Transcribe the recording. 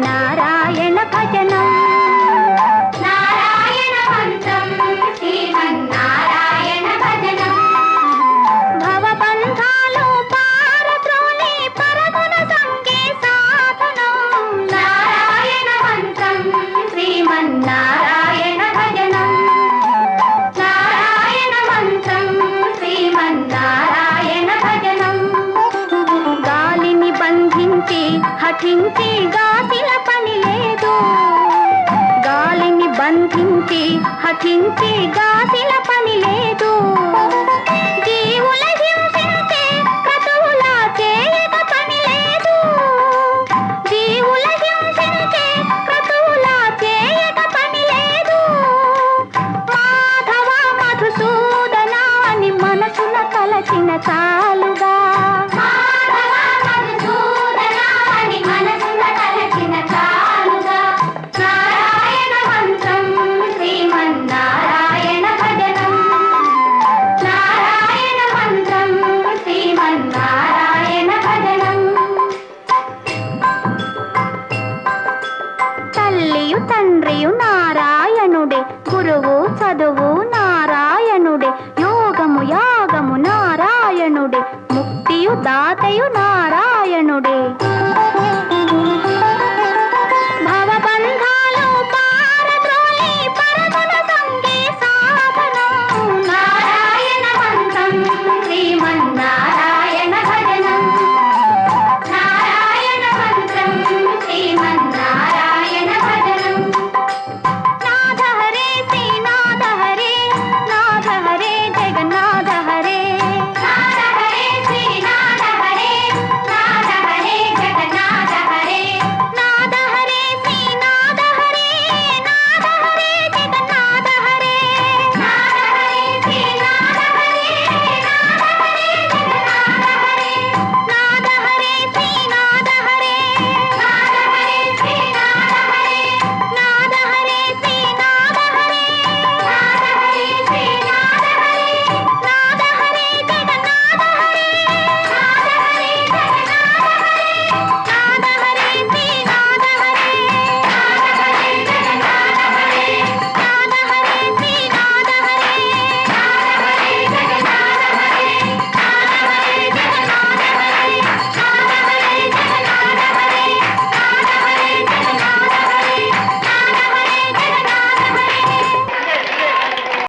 నారాయణ భజనం. పఠించి హఠించి గాసిల పని లేదు. గాలిని బంధించి హఠించి గాసిల పని లేదు. తండ్రియు నారాయణుడే గురువు చదువు నారాయణుడే యోగము యాగము నారాయణుడే ముక్తియు దాతయు నారాయణుడే.